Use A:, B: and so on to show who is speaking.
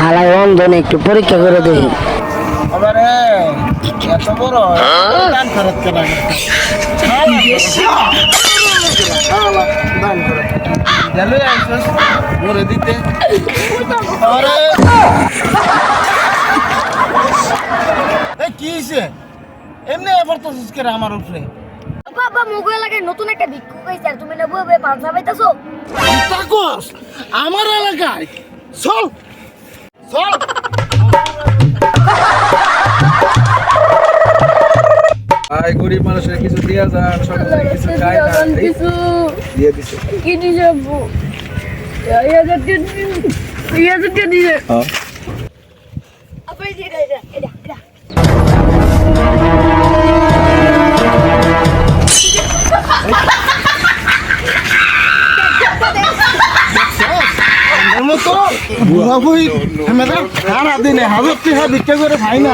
A: হালাই অন্ধনে একটু পরীক্ষা করে দেই
B: মোরে দিতে। কি হইছে? এমনি এবার তো করে আমার উপরে?
C: বাবা মুগো এলাকায় নতুন একটা ভিক্ষুক হয়েছে আর তুমি না বলবে পাঁচা পাইতেছো।
B: তাকস আমার এলাকায়। চল। চল।
D: ভাই গরিব মানুষের কিছু দিয়া যান কিছু না দিয়ে দিছে।
C: কি
D: হ্যাঁ।
C: এটা এটা
B: মতো বুড়া বুড়ি সারাদিনে সারা দিনে হাজার টাকা বিক্রি করে ভাই না।